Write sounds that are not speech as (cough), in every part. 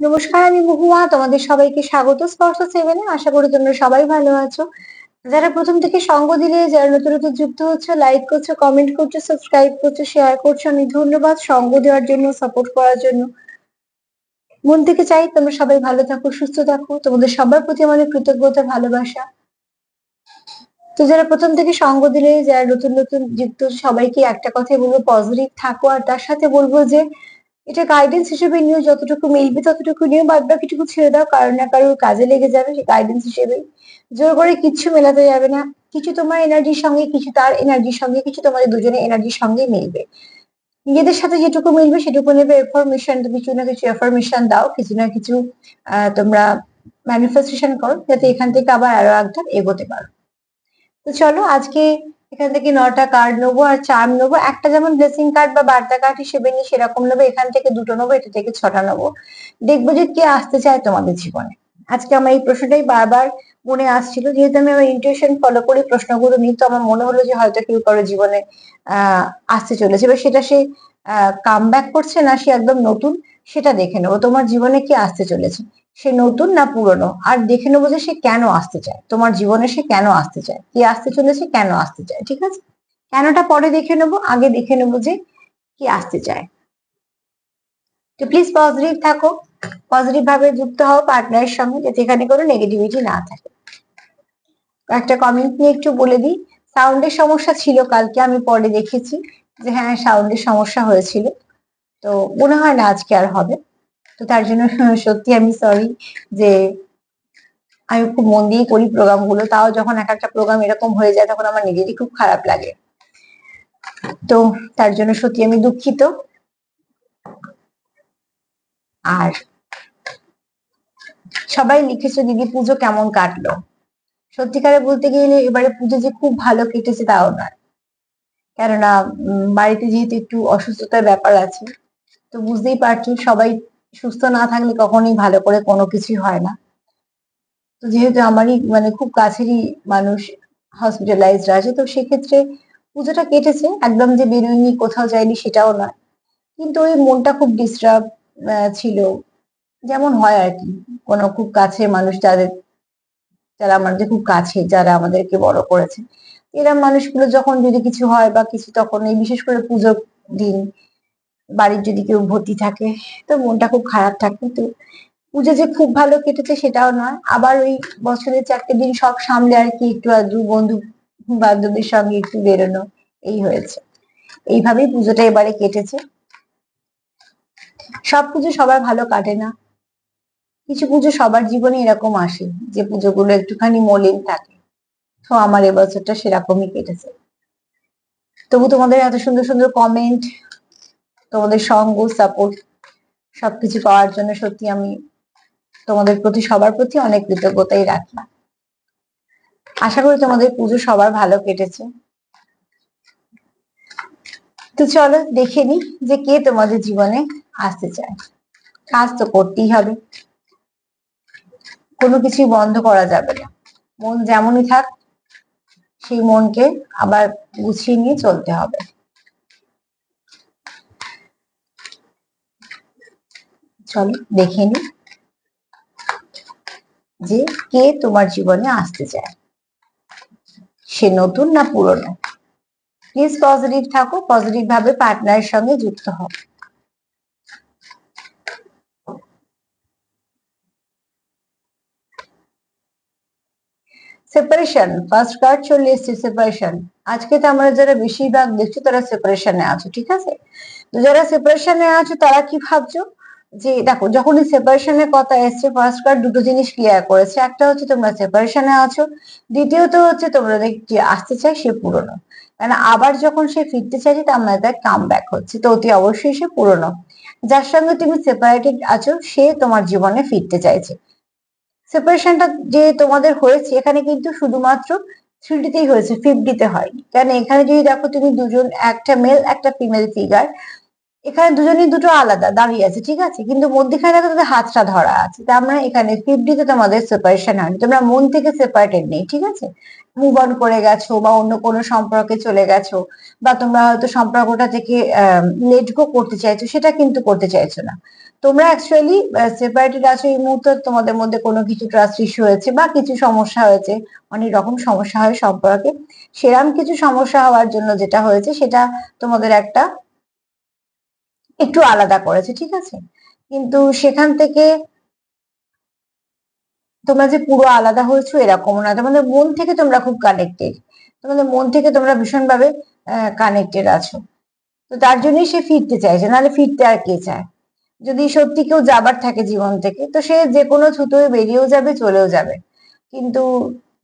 নমস্কার, আমি মহুয়া। তোমাদের সবাইকে স্বাগত। স্পর্শ সেভেনে আশা করি তোমরা সবাই ভালো আছো। যারা প্রথম থেকে সঙ্গ দিলে, যারা নতুন নতুন যুক্ত হচ্ছে লাইক করছ কমেন্ট করছ সাবস্ক্রাইব করছ শেয়ার করছ অনেক ধন্যবাদ সঙ্গ দেওয়ার জন্য সাপোর্ট করার জন্য। মন থেকে চাই তোমরা সবাই ভালো থাকো, সুস্থ থাকো। তোমাদের সবার প্রতি আমাদের কৃতজ্ঞতা, ভালোবাসা। তো যারা প্রথম থেকে সঙ্গ দিলে, যারা নতুন নতুন যুক্ত, সবাইকে একটা কথাই বলব পজিটিভ থাকো। আর তার সাথে বলব যে এটা গাইডেন্স হিসেবে নিও, যতটুকু মিলবে ততটুকু নিও, বাদ বাকিটুকু ছেড়ে দাও কারও না কারোর কাজে লেগে যাবে সে গাইডেন্স হিসেবেই। জোর করে কিচ্ছু মেলাতে যাবে না, কিছু তোমার এনার্জির সঙ্গে, কিছু তার এনার্জির সঙ্গে, কিছু তোমাদের দুজনের এনার্জির সঙ্গে মিলবে। নিজেদের সাথে যেটুকু মিলবে সেটুকু নেবে এফরমেশন কিছু না কিছু এফরমেশন দাও, কিছু না কিছু তোমরা ম্যানিফেস্টেশন করো, যাতে এখান থেকে আবার আরও একটা এগোতে পারো। তো চলো আজকে এখান থেকে নটা কার্ড নেব আর চার্ম নেব। একটা যেমন ব্লেসিং কার্ড বা বার্তা কার্ড হিসেবে নিই সেরকম নেব। এখান থেকে দুটো নেব, এটা থেকে ছটা নেব। দেখব যে কে আসতে চায় তোমাদের জীবনে। আজকে আমার এই প্রশ্নটাই বারবার মনে আসছিল। যেহেতু আমি আমার ইন্টুইশন ফলো করে প্রশ্নগুলো নিই তো আমার মনে হলো যে হয়তো কেউ কারও জীবনে, আহ, আসতে চলেছে। এবার সেটা সে কাম ব্যাক করছে না, সে একদম নতুন, সেটা দেখে নেব। তোমার জীবনে কি আসতে চলেছে? সে নতুন না পুরনো? আর দেখে নেব যে সে কেন আসতে চায়। তোমার জীবনে সে কেন আসতে চায়? কি আসতে চলেছে, কেন আসতে চায়? ঠিক আছে? কেনটা পরে দেখে নেব? আগে দেখে নেব যে কি আসতে চায়। তো প্লিজ পজিটিভ থাকো। পজিটিভ ভাবে যুক্ত হও পার্টনারের সঙ্গে, যাতে এখানে কোনো নেগেটিভিটি না থাকে। একটা কমেন্ট নিয়ে একটু বলে দিই। সাউন্ডের সমস্যা ছিল কালকে, আমি পরে দেখেছি যে হ্যাঁ সাউন্ডের সমস্যা হয়েছিল। তো মনে হয় না আজকে আর হবে। তো তার জন্য (laughs) সত্যি আমি সরি যে আমি খুব মন দিয়ে করি প্রোগ্রামগুলো তাও যখন এক একটা প্রোগ্রাম এরকম হয়ে যায়, তখন আমার নিজেরই খুব খারাপ লাগে। তো তার জন্য সত্যি আমি দুঃখিত। আর সবাই লিখেছো, দিদি, পুজো কেমন কাটলো? সত্যিকারে বলতে গেলে এবারে পুজো যে খুব ভালো কেটেছে, তাও নয়। কেননা বাড়িতে যেহেতু একটু অসুস্থতার ব্যাপার আছে, তো বুঝতেই পারছ, সবাই সুস্থ না থাকলে কখনোই ভালো করে কোনো কিছুই হয় না। তো যেহেতু আমারই মানে খুব কাছেরই মানুষ হসপিটালাইজড আছে, তো সেক্ষেত্রে পুজোটা কেটেছে। একদম যে বেরোয়নি, কোথাও যায়নি সেটাও নয়। কিন্তু ওই মনটা খুব ডিস্টার্ব ছিল। যেমন হয় আর কি। কোনো খুব কাছের মানুষ যাদের, যারা আমাদের খুব কাছে, যারা আমাদেরকে বড় করেছে। এরম মানুষগুলো যখন যদি কিছু হয় বা কিছু তখন এই বিশেষ করে পুজোর দিন বাড়ির যদি কেউ ভর্তি থাকে, তো মনটা খুব খারাপ থাকে। তো পুজো যে খুব ভালো কেটেছে সেটাও নয়। আবার ওই বছরের চারটে দিন সব সামলে আর কি একটু আধটু বন্ধু বান্ধবীর সঙ্গে একটু বেরোনো, এই হয়েছে। এইভাবেই পুজোটা এবারে কেটেছে। সব পুজো সবার ভালো কাটে না। কিছু পুজো সবার জীবনে এরকম আসে, যে পুজোগুলো একটুখানি মলিন থাকে। তো আমার এবছরটা সেরকমই কেটেছে। তবু তোমাদের এত সুন্দর সুন্দর কমেন্ট তোমাদের সঙ্গ সাপোর্ট সবকিছু পাওয়ার জন্য সত্যি আমি তোমাদের প্রতি, সবার প্রতি অনেক কৃতজ্ঞতাই রাখি। আশা করি তোমাদের পুজো সবার ভালো কেটেছে। তো চলো দেখে নি যে কে তোমাদের জীবনে আসতে চায়। কাজ তো করতেই হবে। কোনো কিছুই বন্ধ করা যাবে না। মন যেমনই থাক, সেই মনকে আবার গুছিয়ে নিয়ে চলতে হবে। চলো দেখে নি যে কে তোমার জীবনে আসতে চায়। সে নতুন না পুরনো? প্লিজ পজিটিভ থাকো পজিটিভ ভাবে পার্টনারের সঙ্গে যুক্ত হও। সেপারেশন ফার্স্ট কার্ড চলে এসছে সেপারেশন আজকে তো আমরা যারা বেশিরভাগ দেখছি তারা সেপারেশনে আছো, ঠিক আছে? তো যারা সেপারেশনে আছো, তারা কি ভাবছ? যে দেখো, যখনই সেপারেশনের কথা এসছে ফার্স্ট কার্ড দুটো জিনিস ক্লিয়ার করেছে। একটা হচ্ছে তোমরা সেপারেশনে আছো, দ্বিতীয়ত হচ্ছে তোমরা যে আসতে চাই সে পুরনো। মানে আবার যখন সে ফিরতে চাইছে, তার মানে তার কাম ব্যাক হচ্ছে, তো অতি অবশ্যই সে পুরনো। যার সঙ্গে তুমি সেপারেটেড আছো, সে তোমার জীবনে ফিরতে চাইছে। সেপারেশনটা যে তোমাদের হয়েছে, এখানে কিন্তু শুধুমাত্র থ্রিডিতেই হয়েছে ফিফটিতে হয়নি। কারণ এখানে যদি দেখো তুমি দুজন, একটা মেল একটা ফিমেল ফিগার এখানে দুজনই দুটো আলাদা, দাঁড়িয়ে আছে, ঠিক আছে? কিন্তু মধ্যখানে দেখো তাদের হাতটা ধরা আছে, তার মানে এখানে ফিফটিতে তোমাদের সেপারেশন হয়নি, তোমরা মন থেকে সেপারেটেড নেই, ঠিক আছে? মুভ অন করে গেছো বা অন্য কোনো সম্পর্কে চলে গেছো বা তোমরা হয়তো সম্পর্কটা থেকে লেট গো করতে চাইছো, সেটা কিন্তু করতে চাইছো না। তোমরা অ্যাকচুয়ালি সেপারেটেড আছো এই মুহূর্তে, তোমাদের মধ্যে কোনো কিছু ট্রাস্ট ইস্যু হয়েছে বা কিছু সমস্যা হয়েছে, অনেক রকম সমস্যা হয় সম্পর্কে, সেরাম কিছু সমস্যা হওয়ার জন্য যেটা হয়েছে, সেটা তোমাদের একটা একটু আলাদা করেছে, ঠিক আছে? কিন্তু সেখান থেকে তোমরা যে পুরো আলাদা হয়েছো এরকম না। তোমাদের মন থেকে তোমরা খুব কানেক্টেড তোমাদের মন থেকে তোমরা ভীষণভাবে কানেক্টেড আছো। তো তার জন্যই সে ফিরতে চাইছে, নাহলে ফিরতে আর কে চায়? যদি সত্যি কেউ যাবার থাকে জীবন থেকে, তো সে যে কোনো ছুতোয় বেরিয়েও যাবে, চলেও যাবে। কিন্তু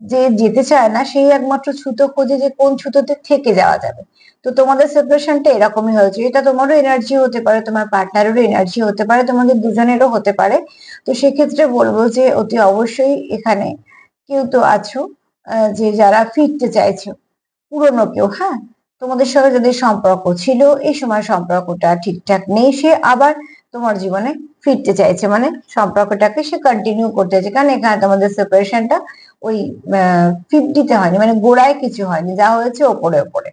যে যেতে চায় না, সেই একমাত্র ছুতো খোঁজে যে কোন ছুতোতে থেকে যাওয়া যাবে। তো তোমাদের সেপারেশনটা এরকমই হয়েছে। এটা তোমারও এনার্জি হতে পারে, তোমার পার্টনারেরও এনার্জি হতে পারে, তোমাদের দুজনেরও হতে পারে। তো সেক্ষেত্রে বলব যে অতি অবশ্যই এখানে কেউ তো আছো যে যারা ফিরতে চাইছো, পুরনো কেউ হ্যাঁ? তোমাদের সঙ্গে যাদের সম্পর্ক ছিল, এই সময় সম্পর্কটা ঠিকঠাক নেই। সে আবার তোমার জীবনে ফিরতে চাইছে। মানে সম্পর্কটাকে সে কন্টিনিউ করতে চাইছে। কারণ এখানে তোমাদের সেপারেশনটা ওই ফিফটিতে হয়নি। মানে গোড়ায় কিছু হয়নি। যা হয়েছে ওপরে ওপরে।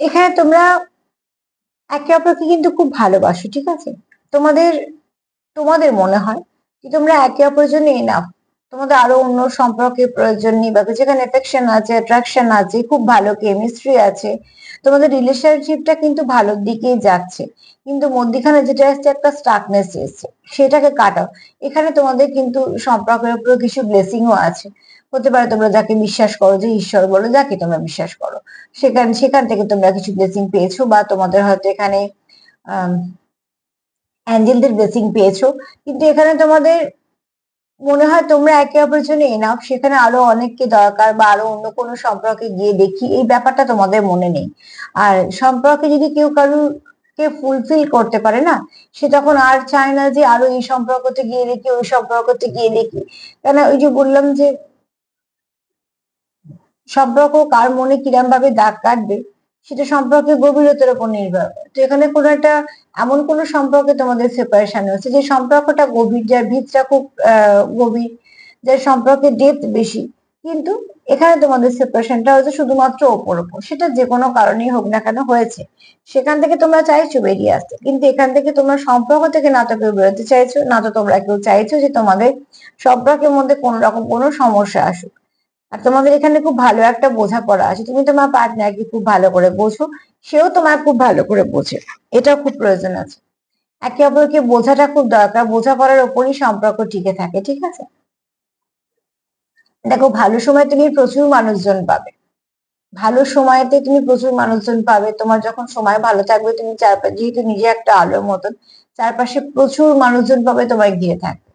এখানে তোমরা একে অপরকে কিন্তু খুব ভালোবাসো, ঠিক আছে? তোমাদের তোমাদের মনে হয় যে তোমরা একে অপরের জন্য এনাফ তোমাদের আরও অন্য সম্পর্কের প্রয়োজন নেই বা যেখানে এফেকশন আছে অ্যাট্রাকশন আছে, খুব ভালো কেমিস্ট্রি আছে। তোমাদের রিলেশনশিপটা কিন্তু ভালোর দিকেই যাচ্ছে। কিন্তু মধ্যখানে যেটা আসছে একটা স্টাকনেস এসছে। সেটাকে কাটাও। এখানে তোমাদের কিন্তু সম্পর্কের উপর কিছু ব্লেসিংও আছে। হতে পারে তোমরা যাকে বিশ্বাস করো যে ঈশ্বর বলো, যাকে তোমরা বিশ্বাস করো। সেখান সেখান থেকে তোমরা কিছু ব্লেসিং পেয়েছ বা তোমাদের হয়তো এখানে অ্যাঞ্জেলদের ব্লেসিং পেয়েছ। কিন্তু এখানে তোমাদের মনে হয় তোমরা একে অপরের জন্য এনাফ সেখানে আরও অনেককে দরকার বা আরও অন্য কোনো সম্পর্কে গিয়ে দেখি। এই ব্যাপারটা তোমাদের মনে নেই। আর সম্পর্কে যদি কেউ কারুকে ফুলফিল করতে পারে না, সে তখন আর চায় না যে আরও এই সম্পর্কতে গিয়ে দেখি, ওই সম্পর্কতে গিয়ে দেখি। কেন ওই যে বললাম যে সম্পর্ক কার মনে কিরম ভাবে দাগ কাটবে সেটা সম্পর্কে গভীরতার উপর নির্ভর। করে তো এখানে কোনো একটা, এমন কোনো সম্পর্কে তোমাদের সেপারেশন হচ্ছে যে সম্পর্কটা গভীর, যার ভিতটা খুব গভীর, যার সম্পর্কে ডেপথ বেশি। কিন্তু এখানে তোমাদের সেপারেশনটা হচ্ছে শুধুমাত্র ওপর ওপর। সেটা যে কোনো কারণেই হোক না কেন হয়েছে। সেখান থেকে তোমরা চাইছো বেরিয়ে আসতে। কিন্তু এখান থেকে তোমরা সম্পর্ক থেকে না তো কেউ বেরোতে চাইছো, না তো তোমরা কেউ চাইছো যে তোমাদের সম্পর্কের মধ্যে কোন রকম কোনো সমস্যা আসুক। আর তোমাদের এখানে খুব ভালো একটা বোঝাপড়া আছে। তুমি তোমার পার্টনারকে খুব ভালো করে বোঝো, সেও তোমার খুব ভালো করে বোঝে। এটা খুব প্রয়োজন আছে। একে অপরকে বোঝাটা খুব দরকার, বোঝাপড়ার ওপরই সম্পর্ক টিকে থাকে, ঠিক আছে? দেখো, ভালো সময় তুমি প্রচুর মানুষজন পাবে। ভালো সময়তে তুমি প্রচুর মানুষজন পাবে। তোমার যখন সময় ভালো থাকবে, তুমি চারপাশে যেহেতু নিজে একটা আলোর মতন, চারপাশে প্রচুর মানুষজন পাবে, তোমায় ঘিরে থাকবে।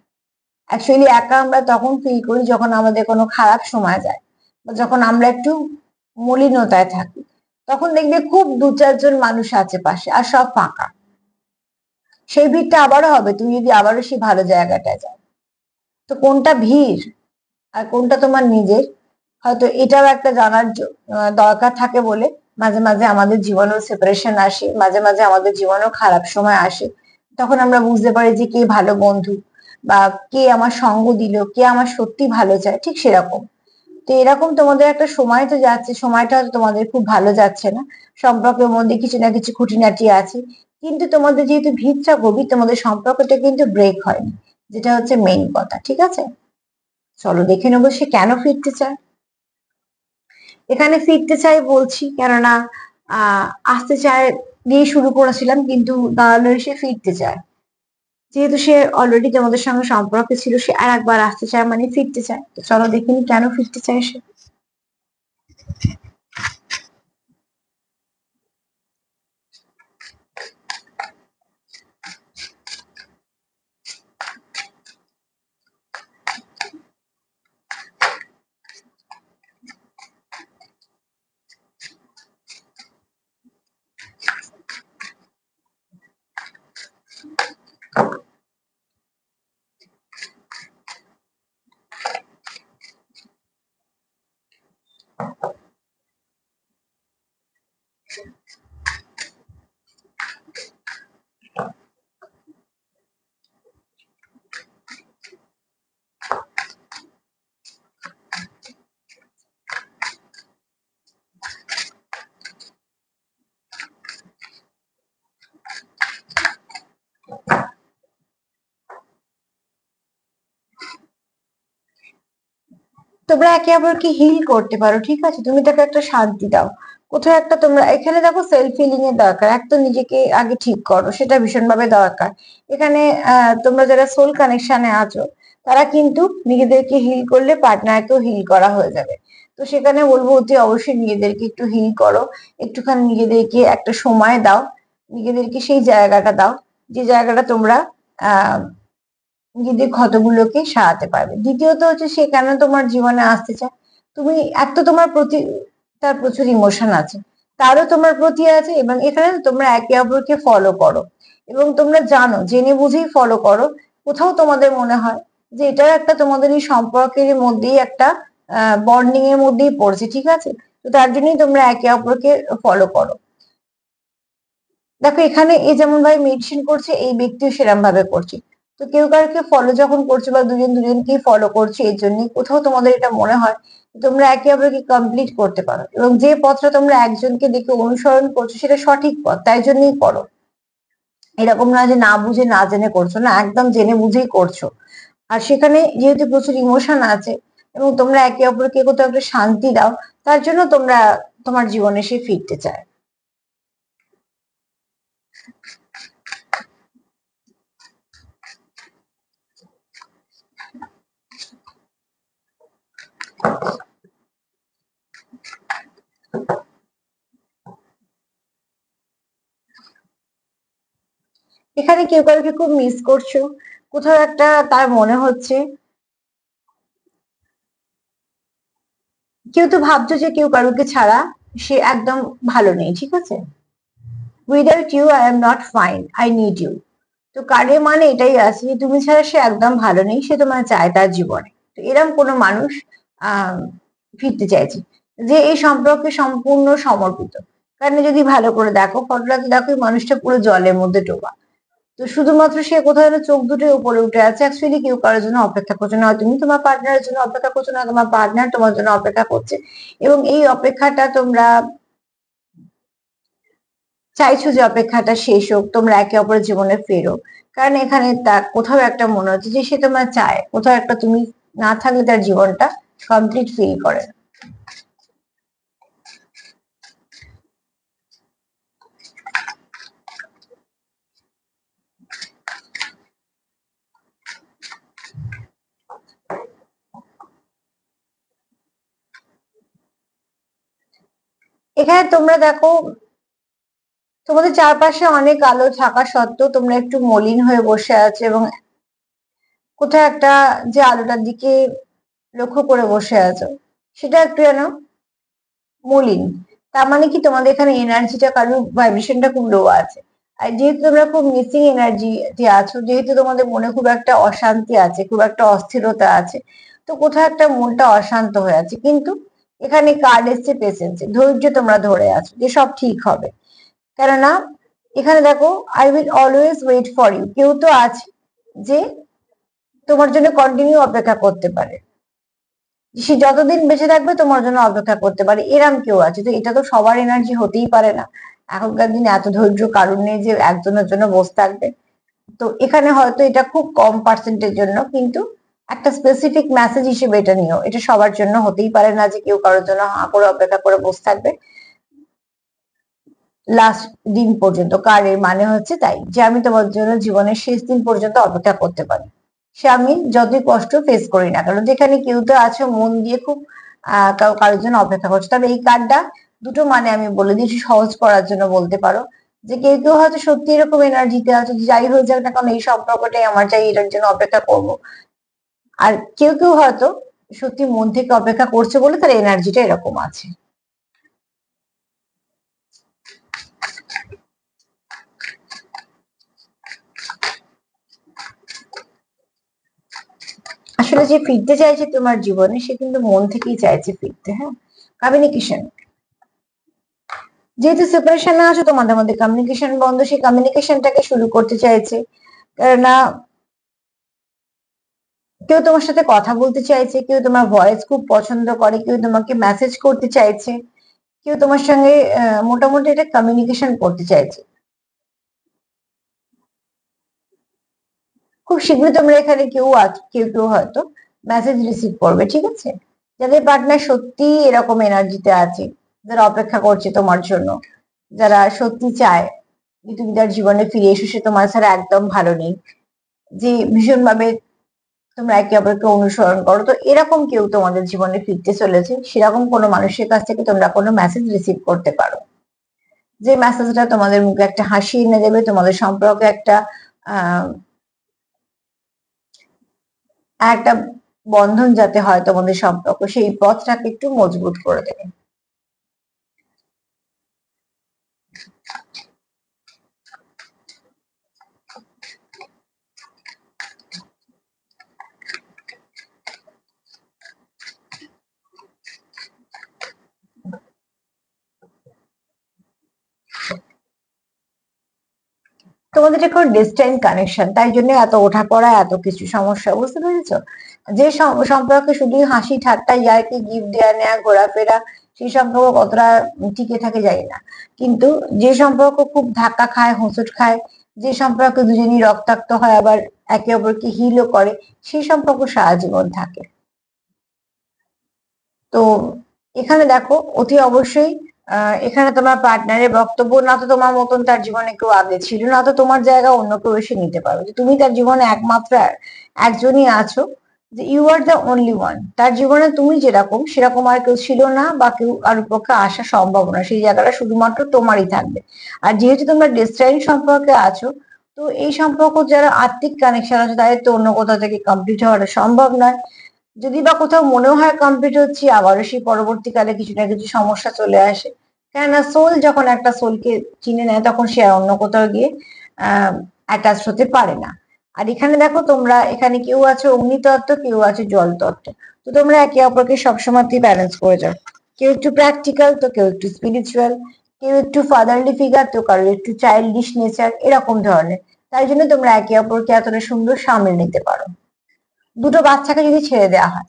অ্যাকচুয়ালি একা আমরা তখন ফিল করি যখন আমাদের কোনো খারাপ সময় যায় বা যখন আমরা একটু মলিনতায় থাকি। তখন দেখবে খুব দু চারজন মানুষ আছে পাশে আর সব ফাঁকা। সেই ভিড়টা আবারও হবে তুমি যদি আবারও সেই ভালো জায়গাটায় যাও তো কোনটা ভিড় আর কোনটা তোমার নিজের, হয়তো এটাও একটা জানার দরকার থাকে বলে মাঝে মাঝে আমাদের জীবনেও সেপারেশন আসে, মাঝে মাঝে আমাদের জীবনেও খারাপ সময় আসে। তখন আমরা বুঝতে পারি যে কে ভালো বন্ধু বা কে আমার সঙ্গ দিল, কে আমার সত্যি ভালো চায়, ঠিক সেরকম। তো এরকম তোমাদের একটা সময় তো যাচ্ছে, সময়টা তোমাদের খুব ভালো যাচ্ছে না। সম্পর্কের মধ্যে কিছু না কিছু খুঁটিনাটি আছে। কিন্তু তোমাদের যেহেতু ভিতটা গভীর, তোমাদের সম্পর্কটা কিন্তু ব্রেক হয়নি, যেটা হচ্ছে মেইন কথা, ঠিক আছে? চলো দেখে নেব সে কেন ফিরতে চায়। এখানে ফিরতে চাই বলছি, কেননা, আহ, আসতে চায় দিয়ে শুরু করেছিলাম, কিন্তু দাঁড়াল সে ফিরতে চায়। যেহেতু সে অলরেডি তোমাদের সঙ্গে সম্পর্কে ছিল, সে আর একবার আসতে চায় মানে ফিরতে চায়। চলো দেখিনি কেন ফিরতে চায় সে। তোমরা একে আবার কি হিল করতে পারো ঠিক আছে? তুমি তাকে একটা শান্তি দাও। কোথাও একটা তোমরা, এখানে দেখো সেলফ হিলিং এর দরকার, এক তো নিজেকে আগে ঠিক করো, সেটা ভীষণভাবে দরকার। এখানে তোমরা যারা সোল কানেকশনে আছো, তারা কিন্তু নিজেদেরকে হিল করলে পার্টনারকেও হিল করা হয়ে যাবে। তো সেখানে বলব অতি অবশ্যই নিজেদেরকে একটু হিল করো, একটুখানি নিজেদেরকে একটা সময় দাও, নিজেদেরকে সেই জায়গাটা দাও, যে জায়গাটা তোমরা, আহ, নিজেদের ক্ষতগুলোকে সারাতে পারবে। দ্বিতীয়ত হচ্ছে সে কেন তোমার জীবনে আসতে চায়? তুমি, এক তো তোমার প্রতি তার প্রচুর ইমোশন আছে। তারও তোমার প্রতি আছে এবং এখানে তোমরা একে অপরকে ফলো করো। এবং তোমরা জানো, জেনে বুঝেই ফলো করো, কোথাও তোমাদের মনে হয় যে এটা একটা তোমাদের এই সম্পর্কের মধ্যেই একটা বন্ডিং এর মধ্যেই পড়ছে, ঠিক আছে? তো তার জন্যই তোমরা একে অপরকে ফলো করো। দেখো, এখানে এই যেমন ভাই মেডিসিন করছে, এই ব্যক্তিও সেরকম ভাবে করছে। তো কেউ কাউকে ফলো যখন করছে বা দুজন দুজনকেই ফলো করছে, এর জন্য কোথাও তোমাদের এটা মনে হয় তোমরা একে অপরকে কমপ্লিট করতে পারো এবং যে পথটা তোমরা একজনকে দেখে অনুসরণ করছ সেটা সঠিক পথ, তাই জন্যই করো। এরকম না যে না বুঝে না জেনে করছ না, একদম জেনে বুঝেই করছ। আর সেখানে যেহেতু প্রচুর ইমোশন আছে এবং তোমরা একে অপরকে কোথাও একটা শান্তি দাও, তার জন্য তোমরা তোমার জীবনে সে ফিরতে চায়। এখানে কেউ কাউকে খুব মিস করছ। কোথাও একটা তার মনে হচ্ছে। কেউ তো ভাবছ যে কেউ কারুকে ছাড়া, সে একদম ভালো নেই, ঠিক আছে? Without you I am not fine I need you তো কারে মানে এটাই আছে যে, তুমি ছাড়া সে একদম ভালো নেই, সে তোমার চায় তার জীবনে। তো এরম কোনো মানুষ ফিরতে চাইছে। যে এই সম্পর্কে সম্পূর্ণ সমর্পিত। কারণ যদি ভালো করে দেখো, ফটোটাতে দেখো মানুষটা পুরো জলের মধ্যে ডোবা। তো শুধুমাত্র সে কোথাও চোখ দুটো উপরে উঠে আছে। অ্যাকচুয়ালি কেউ কারোর জন্য অপেক্ষা করছে না। তুমি তোমার পার্টনারের জন্য অপেক্ষা করছ না, তোমার পার্টনার তোমার জন্য অপেক্ষা করছে। এবং এই অপেক্ষাটা তোমরা চাইছো যে অপেক্ষাটা শেষ হোক, তোমরা একে অপরের জীবনে ফেরো। কারণ এখানে তার কোথাও একটা মনে হচ্ছে যে সে তোমার চায়। কোথাও একটা তুমি না থাকলে তার জীবনটা কমপ্লিট ফিল করে। এখানে তোমরা দেখো, তোমাদের চারপাশে অনেক আলো থাকা সত্ত্বেও তোমরা একটু মলিন হয়ে বসে আছো এবং কোথাও একটা যে আলোটার দিকে লক্ষ্য করে বসে আছো। সেটা একটু যেন মলিন। তার মানে কি তোমাদের এখানে এনার্জিটা কারোর ভাইব্রেশনটা খুব লো আছে। আর যেহেতু তোমরা খুব মিসিং এনার্জি আছো, যেহেতু তোমাদের মনে খুব একটা অশান্তি আছে, খুব একটা অস্থিরতা আছে, তো কোথাও একটা মনটা অশান্ত হয়ে আছে। কিন্তু এখানে কার্ড এসছে পেশেন্সে ধৈর্য তোমরা ধরে আছো যে সব ঠিক হবে। কেননা এখানে দেখো I will always wait for you কেউ তো আছে যে তোমার জন্য কন্টিনিউ অপেক্ষা করতে পারে। সে যতদিন বেঁচে থাকবে তোমার জন্য অপেক্ষা করতে পারে। এরম কেউ আছে, তো এটা তো সবার এনার্জি হতেই পারে না। এখনকার দিনে এত ধৈর্য কারণ নেই যে একজনের জন্য বসে থাকবে। তো এখানে হয়তো এটা খুব কম পার্সেন্টের জন্য, কিন্তু একটা স্পেসিফিক মেসেজ হিসেবে এটা নিও। এটা সবার জন্য হতেই পারে না যে কেউ কারোর জন্য হাঁ করে অপেক্ষা করে বসে থাকবে। লাস্ট দিন পর্যন্ত কার এর মানে হচ্ছে তাই, যে আমি তোমার জন্য জীবনের শেষ দিন পর্যন্ত অপেক্ষা করতে পারি। সে আমি যতই কষ্ট ফেস করি না কারণ যেখানে কেউ তো আছে, মন দিয়ে খুব আহ কারোর জন্য অপেক্ষা করছে। তবে এই কার্ডটা দুটো মানে আমি বলে দিয়েছি সহজ করার জন্য বলতে পারো। যে কেউ কেউ হয়তো সত্যি এরকম এনার্জিতে আছে যাই হয়ে যাক না কারণ এই সম্পর্কটাই আমার চাই, এটার জন্য অপেক্ষা করব। আর কেউ কেউ হয়তো সত্যি মন থেকে অপেক্ষা করছে বলে তার এনার্জিটা এরকম আছে। আসলে যে ফিরতে চাইছে তোমার জীবনে, সে কিন্তু মন থেকেই চাইছে ফিরতে হ্যাঁ? কমিউনিকেশন যেহেতু সেপারেশনে আছো তোমাদের মধ্যে কমিউনিকেশন বন্ধ সেই কমিউনিকেশনটাকে শুরু করতে চাইছে। কেননা কেউ তোমার সাথে কথা বলতে চাইছে, কেউ তোমার ভয়েস খুব পছন্দ করে, কেউ তোমাকে মেসেজ করতে চাইছে, কেউ তোমার সঙ্গে মোটামুটি একটা কমিউনিকেশন করতে চাইছে। খুব শীঘ্রই তোমরা এখানে কেউ কেউ কেউ হয়তো মেসেজ রিসিভ করবে, ঠিক আছে? যাদের পার্টনার সত্যি এরকম এনার্জিতে আছে, যারা অপেক্ষা করছে তোমার জন্য, যারা সত্যি চায় যে তুমি তার জীবনে ফিরে এসো, সে তোমার ছাড়া একদম ভালো নেই। যে ভীষণভাবে তোমরা একে অপরকে অনুসরণ করো, তো এরকম কেউ তোমাদের জীবনে ফিরতে চলেছে, সেরকম কোনো মানুষের কাছ থেকে তোমরা কোনো মেসেজ রিসিভ করতে পারো। যে মেসেজটা তোমাদের মুখে একটা হাসি এনে দেবে, তোমাদের সম্পর্কে একটা, আহ একটা বন্ধন যাতে হয় তোমাদের সম্পর্ক সেই পথটাকে একটু মজবুত করে দেবে। তোমাদের কোনো ডিস্টেন্ট কানেকশন তাই জন্য এত ওঠা পড়া এত কিছু সমস্যা, বুঝতে পেরেছ? যে সম- সম্পর্কে শুধু হাসি ঠাট্টা ইয়ার্কি গিফট দেওয়া নেওয়া ঘোরাফেরা, সেই সম্পর্ক কতটা টিকে থাকে জানি না। কিন্তু যে সম্পর্ক খুব ধাক্কা খায়, হোঁচট খায়, যে সম্পর্ক দুজনই রক্তাক্ত হয়, আবার একে অপরকে হিলও করে, সেই সম্পর্ক সারা জীবন থাকে। তো এখানে দেখো, অতি অবশ্যই এখানে তোমার পার্টনারের বক্তব্য, না তো তোমার মতন তার জীবনে কেউ আগে ছিল, না তো তোমার জায়গা অন্য কেউ এসে নিতে পারবে। যে তুমি তার জীবনে একমাত্র একজনই আছো, যে you are the only one তার জীবনে তুমি যেরকম, সেরকম আর কেউ ছিল না বা কেউ আর পক্ষে আসা সম্ভব না। সেই জায়গাটা শুধুমাত্র তোমারই থাকবে। আর যেহেতু তোমরা ডিস্টেন্স সম্পর্কে আছো, তো এই সম্পর্ক যারা আর্থিক কানেকশন আছে, তাদের তো অন্য কোথাও থেকে কমপ্লিট হওয়াটা সম্ভব নয়। যদি বা কোথাও মনেও হয় কমপ্লিট হচ্ছে, আবারও সেই পরবর্তীকালে কিছু না কিছু সমস্যা চলে আসে। কেননা সোল যখন একটা সোলকে চিনে নেয়, তখন সে আর অন্য কোথাও গিয়ে অ্যাটাচ হতে পারে না। আর এখানে দেখো, তোমরা এখানে কেউ আছে অগ্নিতত্ত্ব, কেউ আছে জল তত্ত্ব তো তোমরা একে অপরকে সবসময়তেই ব্যালেন্স করে যাও। কেউ একটু প্র্যাকটিক্যাল তো কেউ একটু স্পিরিচুয়াল কেউ একটু ফাদারলি ফিগার তো কারোর একটু চাইল্ডিশ নেচার এরকম ধরনের। তাই জন্য তোমরা একে অপরকে এতটা সুন্দর সামলে নিতে পারো। দুটো বাচ্চাকে যদি ছেড়ে দেওয়া হয়।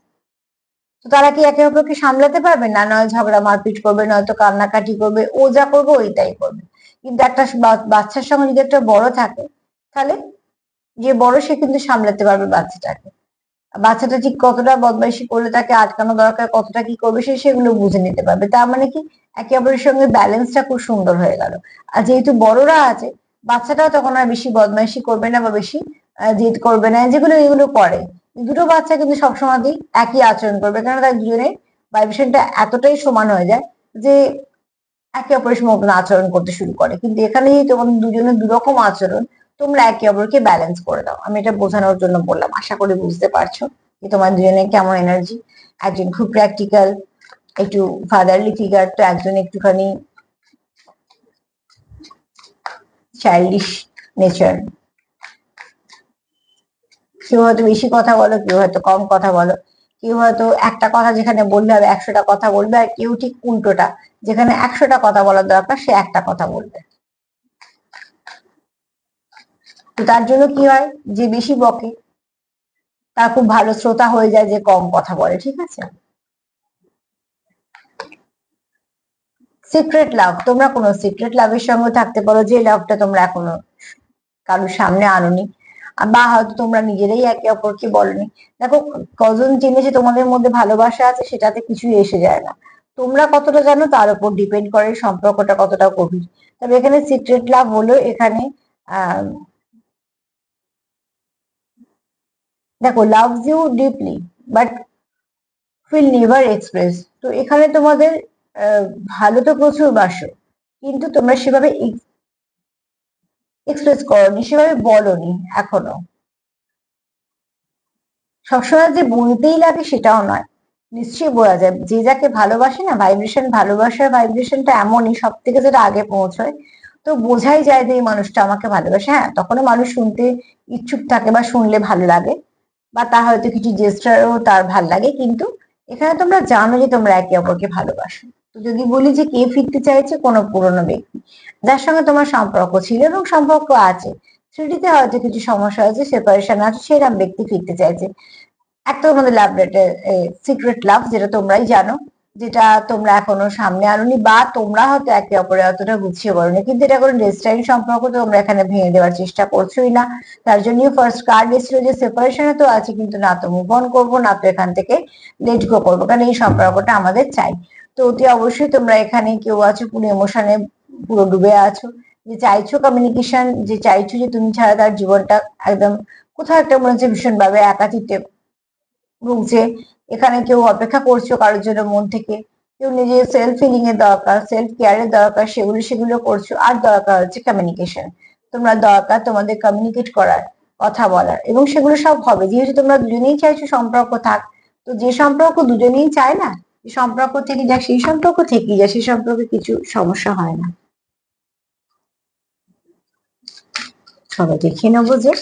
তো তারা কি একে অপরকে সামলাতে পারবে? না, নয় ঝগড়া মারপিট করবে নয়তো কান্নাকাটি করবে, ও যা করবে ওই তাই করবে। কিন্তু একটা বাচ্চার সঙ্গে যদি একটা বড় থাকে, তাহলে যে বড় সে কিন্তু সামলাতে পারবে বাচ্চাটাকে। বাচ্চাটা ঠিক কতটা বদমাইশি করলে তাকে আটকানো দরকার, কতটা কি করবে সে, সেগুলো বুঝে নিতে পারবে। তার মানে কি, একে অপরের সঙ্গে ব্যালেন্সটা খুব সুন্দর হয়ে গেল। আর যেহেতু বড়রা আছে, বাচ্চাটাও তখন আর বেশি বদমাইশি করবে না বা বেশি জেদ করবে না, যেগুলো এগুলো করে। দুটো বাচ্চা কিন্তু সবসময়তেই একই আচরণ করবে। কারণ তার দুজনের ভাইব্রেশনটা এতটাই সমান হয়ে যায় যে একে অপরের মতন আচরণ করতে শুরু করে। কিন্তু এখানে যদি তোমাদের দুজনের দুরকম আচরণ, তোমরা একে অপরকে ব্যালেন্স করে দাও। আমি এটা বোঝানোর জন্য বললাম। আশা করি বুঝতে পারছ যে তোমার দুজনের কেমন এনার্জি একজন খুব প্র্যাকটিক্যাল একটু ফাদারলি ফিগার তো একজন একটুখানি চাইল্ডিশ নেচার কেউ হয়তো বেশি কথা বলো কেউ হয়তো কম কথা বলো। কেউ হয়তো একটা কথা যেখানে বললে হবে একশোটা কথা বলবে, আর কেউ ঠিক উল্টোটা, যেখানে একশোটা কথা বলার দরকার, সে একটা কথা বলবে। তো তার জন্য কি হয়, যে বেশি বকে, তার খুব ভালো শ্রোতা হয়ে যায় যে কম কথা বলে, ঠিক আছে? সিক্রেট লাভ তোমরা কোনো সিক্রেট লাভের সঙ্গে থাকতে পারো, যে লাভটা তোমরা এখনও কারোর সামনে আনোনি। বা হয়তো তোমরা নিজেরাই একে অপরকে বলনি। দেখো কজন জেনেছে তোমাদের মধ্যে ভালোবাসা আছে, সেটাতে কিছুই এসে যায় না। তোমরা কতটা জানো, তার উপর ডিপেন্ড করে সম্পর্কটা কতটা গভীর। তবে এখানে সিক্রেট লাভ হলো, এখানে দেখো loves you deeply but will never express তো এখানে তোমাদের ভালো তো প্রচুর বাসো, কিন্তু তোমরা সেভাবে এক্সপ্রেস করনি, সেভাবে বলনি এখনও। সবসময় যে বলতেই লাগে সেটাও নয়। নিশ্চয়ই বোঝা যায়, যে যাকে ভালোবাসে না ভাইব্রেশন ভালোবাসার ভাইব্রেশনটা এমনই সব থেকে যেটা আগে পৌঁছয়। তো বোঝাই যায় যে এই মানুষটা আমাকে ভালোবাসে। হ্যাঁ তখনও মানুষ শুনতে ইচ্ছুক থাকে বা শুনলে ভালো লাগে, বা তার হয়তো কিছু জেস্টারও তার ভালো লাগে, কিন্তু এখানে তোমরা জানো যে তোমরা একে অপরকে ভালোবাসো। যদি বলি যে কে ফিরতে চাইছে কোনো পুরনো ব্যক্তি, যার সঙ্গে তোমার সম্পর্ক ছিল এবং সম্পর্ক আছে সেটিতে হয়তো কিছু সমস্যা হয়েছে সেপারেশন আছে, সেরকম ব্যক্তি ফিরতে চাইছে। একটা তোমাদের লাভ লেটার সিক্রেট লাভ যেটা তোমরাই জানো, যেটা তোমরা এখনও সামনে আনোনি বা তোমরা হয়তো একে অপরে অতটা গুছিয়ে বলোনি, কিন্তু এটা কোনো ডেস্টাইন সম্পর্ক তোমরা এখানে ভেঙে দেওয়ার চেষ্টা করছোই না। তার জন্যই ফার্স্ট কার্ড এসেছিল যে সেপারেশনে তো আছে, কিন্তু না তো মুভ অন করব, না তো এখান থেকে লেট গো করব, কারণ এই সম্পর্কটা আমাদের চাই। তো অতি অবশ্যই তোমরা এখানে কেউ আছো পুরো ইমোশনে পুরো ডুবে আছো। যে চাইছো কমিউনিকেশন যে চাইছো যে তুমি ছাড়া তার জীবনটা একদম কোথাও একটা মনে হচ্ছে ভীষণ ভাবে একাকিত্বে ভুগছে। এখানে কেউ অপেক্ষা করছ কারোর জন্য মন থেকে। কেউ নিজের সেলফ ফিলিং এর দরকার সেলফ কেয়ারের দরকার, সেগুলো সেগুলো করছ। আর দরকার হচ্ছে কমিউনিকেশন তোমরা দরকার তোমাদের কমিউনিকেট করার, কথা বলার। এবং সেগুলো সব হবে। যেহেতু তোমরা দুজনেই চাইছো সম্পর্ক থাক, তো যে সম্পর্ক দুজনেই চায় না সম্পর্ক থেকে যা, সেই সম্পর্ক থেকেই যা, সেই সম্পর্কে কিছু সমস্যা হয় না। সবাই দেখে নেব যে।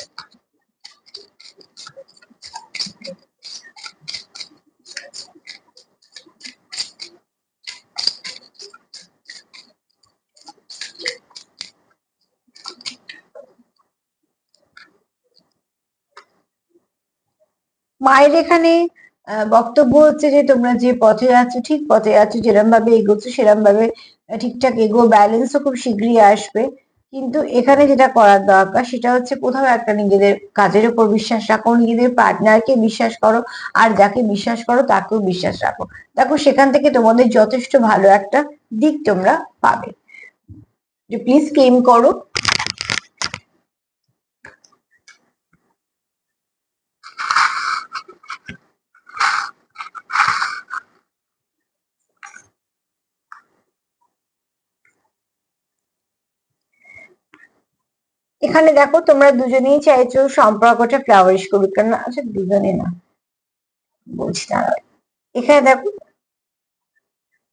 মায়ের এখানে বক্তব্য হচ্ছে যে তোমরা যে পথে আছো, ঠিক পথে আছো যেরম ভাবে এগোচ্ছ সেরম ভাবে ঠিকঠাক এগো ব্যালেন্সও খুব শীঘ্রই আসবে। কিন্তু এখানে যেটা করার দরকার, সেটা হচ্ছে কোথাও একটা নিজেদের কাজের উপর বিশ্বাস রাখো, নিজেদের পার্টনারকে বিশ্বাস করো, আর যাকে বিশ্বাস করো, তাকেও বিশ্বাস রাখো। দেখো, সেখান থেকে তোমাদের যথেষ্ট ভালো একটা দিক তোমরা পাবে। প্লিজ ক্লেম করো। এখানে দেখো তোমরা দুজনেই চাইছো সম্পর্কটা ফ্লাওয়ারিশ করুক। কেন আচ্ছা দুজনে না। বলছি না। এখানে দেখো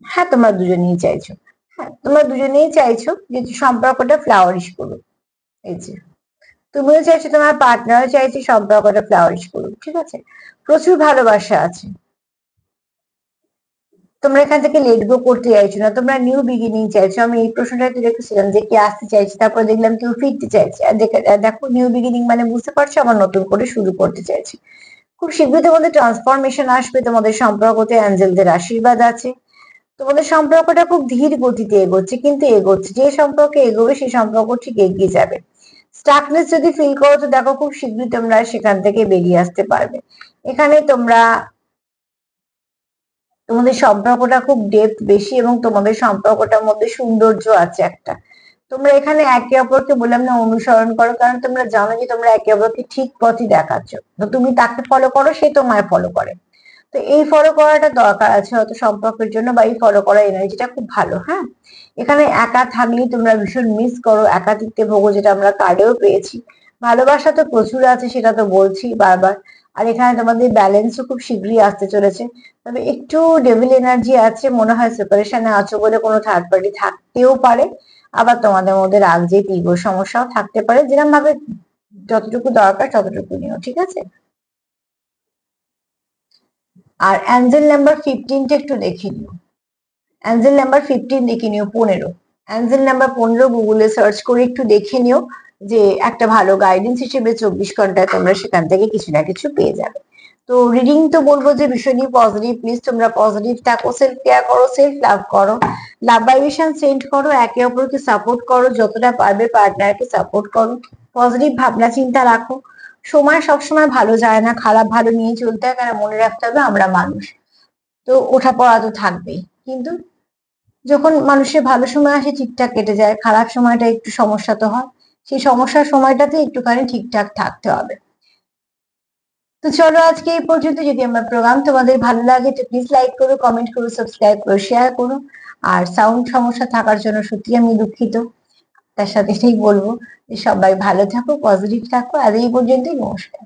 হ্যাঁ তোমরা দুজনেই চাইছো। হ্যাঁ তোমরা দুজনেই চাইছো যে সম্পর্কটা ফ্লাওয়ারিশ করুক। এই যে, তুমিও চাইছো, তোমার পার্টনারও চাইছে সম্পর্কটা ফ্লাওয়ারিশ করুক, ঠিক আছে? প্রচুর ভালোবাসা আছে। তোমরা এখান থেকে লেট গো করতে চাইছো না, তোমরা নিউ বিগিনিং চাইছো। আমি এই প্রশ্নটা রেখেছিলাম যে কে আসতে চাইছে, তারপর দেখলাম কেউ ফিরতে চাইছে। আর দেখো নিউ বিগিনিং মানে বুঝতে পারছ আমার নতুন করে শুরু করতে চাইছি। খুব শীঘ্রই তোমাদের ট্রান্সফরমেশন আসবে, তোমাদের সম্পর্কতে অ্যাঞ্জেলদের আশীর্বাদ আছে। তোমাদের সম্পর্কটা খুব ধীর গতিতে এগোচ্ছে, কিন্তু এগোচ্ছে, যে সম্পর্কে এগোবে সেই সম্পর্ক ঠিক এগিয়ে যাবে। স্টাকনেস যদি ফিল করো তো দেখো খুব শীঘ্রই তোমরা সেখান থেকে বেরিয়ে আসতে পারবে। এখানে তোমরা তোমাদের সম্পর্কটা খুব ডেপথ বেশি এবং তোমাদের সম্পর্কটার মধ্যে সৌন্দর্য আছে একটা। তোমরা এখানে একে অপরকে বললাম না অনুসরণ করো, কারণ তোমরা জানো যে তোমরা একে অপরকে ঠিক পথই দেখাচ্ছ। তো তুমি তাকে ফলো করো, সে তোমায় ফলো করে। তো এই ফলো করাটা দরকার আছে হয়তো সম্পর্কের জন্য বা এই ফলো করা এনার্জিটা খুব ভালো হ্যাঁ? এখানে একা থাকলেই তোমরা ভীষণ মিস করো একাতিত্বে ভোগো যেটা আমরা কার্ডেও পেয়েছি। ভালোবাসা তো প্রচুর আছে, সেটা তো বলছি বারবার। আর এখানে তোমাদের ব্যালেন্সও খুব শীঘ্রই আসতে চলেছে। তবে একটু ডেভিল এনার্জি আছে, মনে হয় সেপারেশনে আছো বলে কোনো থার্ড পার্টি থাকতেও পারে। আবার তোমাদের মধ্যে রাগ যে তীব্র সমস্যাও থাকতে পারে। যেরকম ভাবে যতটুকু দরকার ততটুকু নিও, ঠিক আছে? আর অ্যাঞ্জেল নাম্বার ফিফটিনটা একটু দেখে নিও। অ্যাঞ্জেল নাম্বার ফিফটিন দেখে নিও, পনেরো। অ্যাঞ্জেল নাম্বার পনেরো গুগলে সার্চ করে একটু দেখে নিও। যে একটা ভালো গাইডেন্স হিসেবে চব্বিশ ঘন্টায় তোমরা সেখান থেকে কিছু না কিছু পেয়ে যাবে। তো রিডিং তো বলব যে ভীষণই পজিটিভ প্লিজ তোমরা পজিটিভ থাকো সেলফ কেয়ার করো সেলফ লাভ করো। লাভ ভাইব্রেশন সেন্ড করো, একে অপরকে সাপোর্ট করো, যতটা পারবে পার্টনারকে সাপোর্ট করো। পজিটিভ ভাবনা চিন্তা রাখো। সময় সবসময় ভালো যায় না, খারাপ ভালো নিয়ে চলতে হয়, কারণ মনে রাখতে হবে আমরা মানুষ। তো ওঠা পড়া তো থাকবেই। কিন্তু যখন মানুষের ভালো সময় আসে ঠিকঠাক কেটে যায়, খারাপ সময়টা একটু সমস্যা তো হয়। সেই সমস্যার সময়টাতে একটুখানি ঠিকঠাক থাকতে হবে। তো চলো আজকে এই পর্যন্ত। যদি আমার প্রোগ্রাম তোমাদের ভালো লাগে তো প্লিজ লাইক করো কমেন্ট করো সাবস্ক্রাইব করো শেয়ার করো। আর সাউন্ড সমস্যা থাকার জন্য সত্যি আমি দুঃখিত। তার সাথে এটাই বলব যে সবাই ভালো থাকো পজিটিভ থাকো। আর এই পর্যন্তই নমস্কার।